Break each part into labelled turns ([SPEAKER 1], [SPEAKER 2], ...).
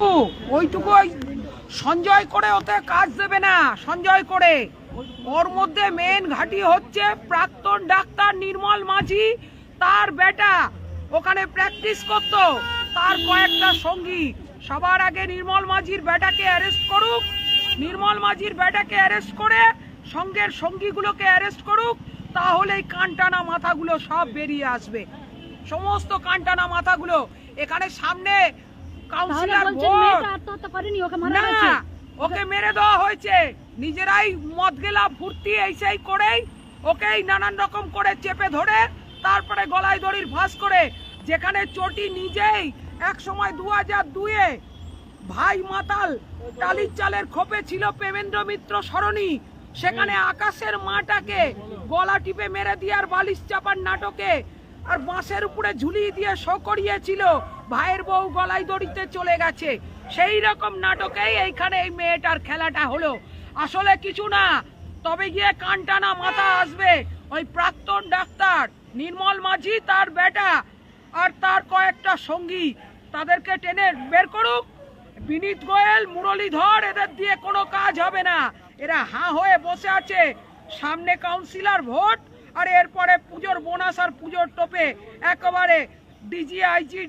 [SPEAKER 1] ওইটুকু ওই সঞ্জয় করে ওতে কাজ দেবে না, সঞ্জয় করে। ওর মধ্যে মেন ঘাঁটি হচ্ছে প্রাক্তন ডাক্তার নির্মল মাঝি, তার বেটা। ওখানে প্র্যাকটিস করতো, তার কয়েকটা সঙ্গী। সবার আগে নির্মল মাঝির বেটাকে অ্যারেস্ট করুক। নির্মল মাঝির বেটাকে অ্যারেস্ট করে, সঙ্গের সঙ্গীগুলোকে অ্যারেস্ট করুক তাহলে এই কানটানা মাথাগুলো সব বেরিয়ে আসবে। সমস্ত কানটানা মাথাগুলো এখানে সামনে কাউন্সিলর ভোট
[SPEAKER 2] আত্মহত্যা করেনি ওকে মারা হয়েছে।
[SPEAKER 1] ওকে মেরে দেওয়া হয়েছে। নিজেরাই মদ গেলা ফুর্তি এই সেই করেই ওকেই নানান রকম করে চেপে ধরে তারপরে গলায় দড়ির ফাঁস করে যেখানে চটি নিজেই এক সময় দু হাজার দুয়ে ভাই মাতাল টালির চালের খোপে ছিল প্রেমেন্দ্র মিত্র সরণি। সেখানে আকাশের মাটাকে গলা টিপে মেরে দিয়ে আর বালিশ চাপার নাটকে আর বাঁশের উপরে ঝুলিয়ে দিয়ে শো করিয়েছিল। ভাইয়ের বউ গলায় দড়িতে চলে গেছে। সেই রকম নাটকেই এইখানে এই মেয়েটার খেলাটা হলো। আসলে কিছু না, তবে গিয়ে কানটানা মাথা আসবে। ওই প্রাক্তন ডাক্তার, নির্মল মাঝি তার বেটা আর তার কয়েকটা সঙ্গী। তাদেরকে টেনে বের করুক। বিনীত গোয়েল, মুরলীধর, এদের দিয়ে কোনো কাজ হবে না। এরা হাঁ হয়ে বসে আছে। সামনে কাউন্সিলর ভোট আর এরপরে পুজোর বোনাস আর পুজোর টোপে একেবারে ডিজিআইজি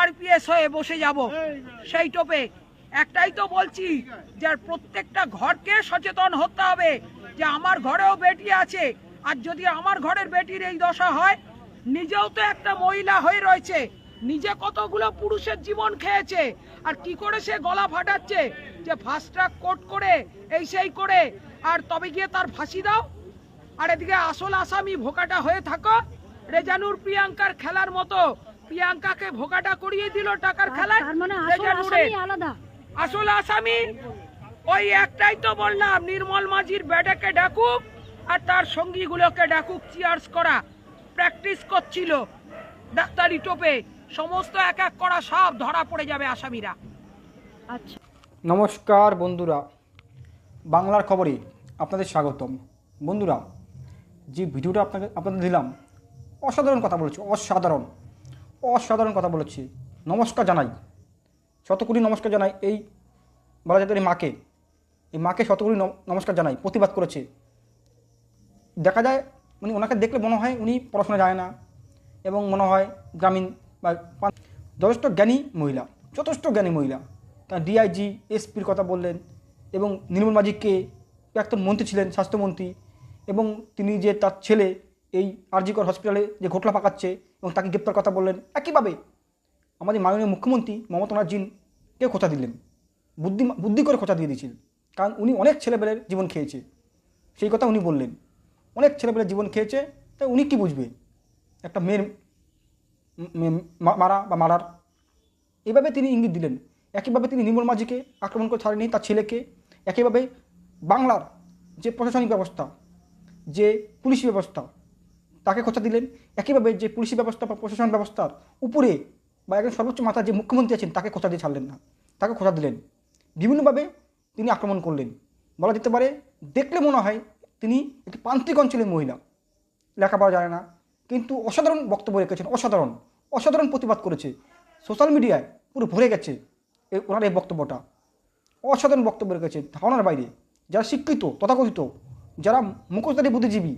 [SPEAKER 1] আরপিএস হয়ে বসে যাব সেই টোপে। একটাই তো বলছি যে প্রত্যেকটা ঘরকে সচেতন হতে হবে যে আমার ঘরেও বেটি আছে। আর যদি আমার ঘরের বেটির এই দশা হয় নিজেও তো একটা মহিলা হয়ে রয়েছে। নিজে কতগুলো পুরুষের জীবন খেয়েছে। আর কি করে সে গলা ফাটাচ্ছে? যে ফাস্ট ট্রাক কোর্ট করে এই সেই করে। আর তবে গিয়ে তার ফাঁসি দাও। আর এদিকে আসল আসামি ভোকাটা হয়ে থাকো। রেজানুর প্রিয়াঙ্কার খেলার মতো। প্রিয়াঙ্কাকে ভোকাটা করিয়ে দিল টাকার খেলায়।
[SPEAKER 2] তার মানে আসল আসামি
[SPEAKER 1] আসল আসামি ওই একটাই তো বললাম নির্মল মাঝির ব্যাটাকে ডাকুক আর তার সঙ্গীগুলোকে ডাকুক চিয়ার্স করা। প্র্যাকটিস করছিল ডাক্তারি টোপে। সমস্ত এক এক করা সব ধরা পড়ে যাবে আসামিরা।
[SPEAKER 2] আচ্ছা।
[SPEAKER 3] নমস্কার বন্ধুরা। বাংলার খবরে আপনাদের স্বাগতম। বন্ধুরা যে ভিডিওটা আপনাকে, আপনাদের দিলাম, অসাধারণ কথা বলেছি, অসাধারণ অসাধারণ কথা বলেছি। নমস্কার জানাই। শত কোটি নমস্কার জানাই এই বলা যেতে মাকে। এই মাকে শত কোটি নম- নমস্কার জানাই, প্রতিবাদ করেছে। দেখা যায় মানে ওনাকে দেখলে মনে হয় উনি পড়াশোনা যায় না, এবং মনে হয় গ্রামীণ বা যথেষ্ট জ্ঞানী মহিলা, যথেষ্ট জ্ঞানী মহিলা। তার ডিআইজি এসপির কথা বললেন, এবং নির্মল মাজিককে প্রাক্তন মন্ত্রী ছিলেন, স্বাস্থ্যমন্ত্রী। এবং তিনি যে তার ছেলে এই আরজিকর হসপিটালে যে ঘটনা পাকাচ্ছে এবং তাকে গ্রেপ্তার কথা বললেন, একইভাবে আমাদের মাননীয় মুখ্যমন্ত্রী মমতা ব্যানার্জিকে খোঁচা দিলেন, বুদ্ধি বুদ্ধি করে খোঁচা দিয়ে দিয়েছিলেন কারণ উনি অনেক ছেলেবেলের জীবন খেয়েছে। সেই কথা উনি বললেন। অনেক ছেলেবেলের জীবন খেয়েছে, তাই উনি কি বুঝবে? একটা মেয়ের মারা বা মারার। এভাবে তিনি ইঙ্গিত দিলেন। একইভাবে তিনি নির্মল মাঝিকে আক্রমণ করে ছাড়েনি তার ছেলেকে। একইভাবে বাংলার যে প্রশাসনিক ব্যবস্থা যে পুলিশি ব্যবস্থা, তাকে খোঁচা দিলেন। একইভাবে যে পুলিশি ব্যবস্থা বা প্রশাসন ব্যবস্থার উপরে বা একজন সর্বোচ্চ মাথা যে মুখ্যমন্ত্রী আছেন, তাকে খোঁচা দিয়ে ছাড়লেন না। তাকে খোঁচা দিলেন। বিভিন্নভাবে তিনি আক্রমণ করলেন। বলা যেতে পারে, দেখলে মনে হয় তিনি একটি প্রান্তিক অঞ্চলের মহিলা। লেখাপড়া জানে না, কিন্তু অসাধারণ বক্তব্য রেখেছেন, অসাধারণ অসাধারণ প্রতিবাদ করেছে। সোশ্যাল মিডিয়ায় পুরো ভরে গেছে ওনার এই বক্তব্যটা। অসাধারণ বক্তব্য রেখেছে ধারণার বাইরে। যারা শিক্ষিত, তথাকথিত যারা মুখোশধারী বুদ্ধিজীবী,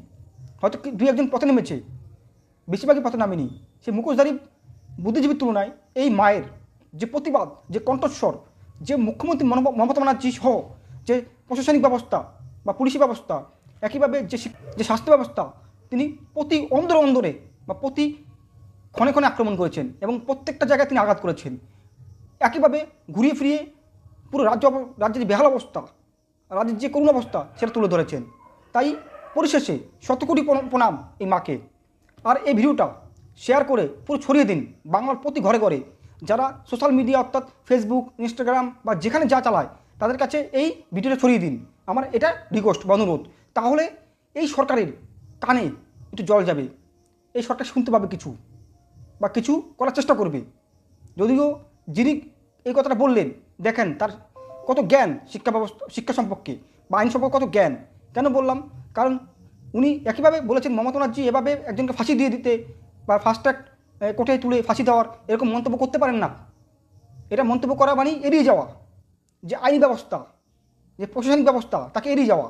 [SPEAKER 3] হয়তো দুই একজন পথে নেমেছে, বেশিরভাগই পথে নামেনি সে মুখোশধারী বুদ্ধিজীবীর তুলনায় এই মায়ের যে প্রতিবাদ, যে কণ্ঠস্বর, যে মুখ্যমন্ত্রী মমতা মমতা ব্যানার্জি সহ যে প্রশাসনিক ব্যবস্থা বা পুলিশি ব্যবস্থা, একইভাবে যে যে স্বাস্থ্য ব্যবস্থা, তিনি প্রতি অন্দরে অন্দরে বা প্রতি ক্ষণে ক্ষণে আক্রমণ করেছেন এবং প্রত্যেকটা জায়গায় তিনি আঘাত করেছেন। একইভাবে ঘুরিয়ে ফিরিয়ে পুরো রাজ্য, রাজ্যের বেহাল অবস্থা, রাজ্যের যে করুণ অবস্থা, সেটা তুলে ধরেছেন। তাই পরিশেষে শত কোটি প্রণাম এই মাকে। আর এই ভিডিওটা শেয়ার করে পুরো ছড়িয়ে দিন বাংলার প্রতি ঘরে ঘরে। যারা সোশ্যাল মিডিয়া অর্থাৎ ফেসবুক ইনস্টাগ্রাম বা যেখানে যা চালায়, তাদের কাছে এই ভিডিওটা ছড়িয়ে দিন। আমার এটা রিকোয়েস্ট বা অনুরোধ। তাহলে এই সরকারের কানে একটু জল যাবে। এই সরকার শুনতে পাবে কিছু বা কিছু করার চেষ্টা করবে। যদিও যিনি এই কথাটা বললেন, দেখেন তার কত জ্ঞান শিক্ষা ব্যবস্থা, শিক্ষা সম্পর্কে বা আইন সম্পর্কে কত জ্ঞান। কেন বললাম? কারণ উনি একইভাবে বলেছেন মমতা ব্যানার্জি এভাবে একজনকে ফাঁসি দিয়ে দিতে বা ফাস্ট ট্র্যাক কোর্টে তুলে ফাঁসি দেওয়ার এরকম মন্তব্য করতে পারেন না। এটা মন্তব্য করা মানে এড়িয়ে যাওয়া। যে আইনি ব্যবস্থা, যে প্রশাসনিক ব্যবস্থা, তাকে এড়িয়ে যাওয়া।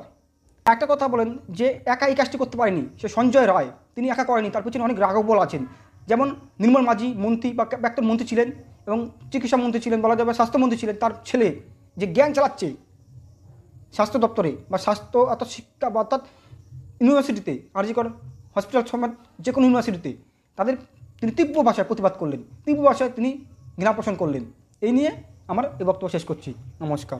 [SPEAKER 3] একটা কথা বলেন যে একা এই কাজটি করতে পারেনি, সে সঞ্জয় রায়, তিনি একা করেনি, তার পিছনে অনেক রাঘব বল আছেন। যেমন নির্মল মাঝি মন্ত্রী বা প্রাক্তন মন্ত্রী ছিলেন এবং চিকিৎসা মন্ত্রী ছিলেন, বলা যাবে স্বাস্থ্যমন্ত্রী ছিলেন, তার ছেলে যে জ্ঞান চালাচ্ছে স্বাস্থ্য দপ্তরে বা স্বাস্থ্য অর্থাৎ শিক্ষা বা অর্থাৎ ইউনিভার্সিটিতে আরজিকর হসপিটাল সমাজ যে কোনো ইউনিভার্সিটিতে তাদের তিনি তীব্র ভাষায় প্রতিবাদ করলেন। তীব্র ভাষায় তিনি ঘৃণা পোষণ করলেন। এই নিয়ে আমার এই বক্তব্য শেষ করছি। নমস্কার।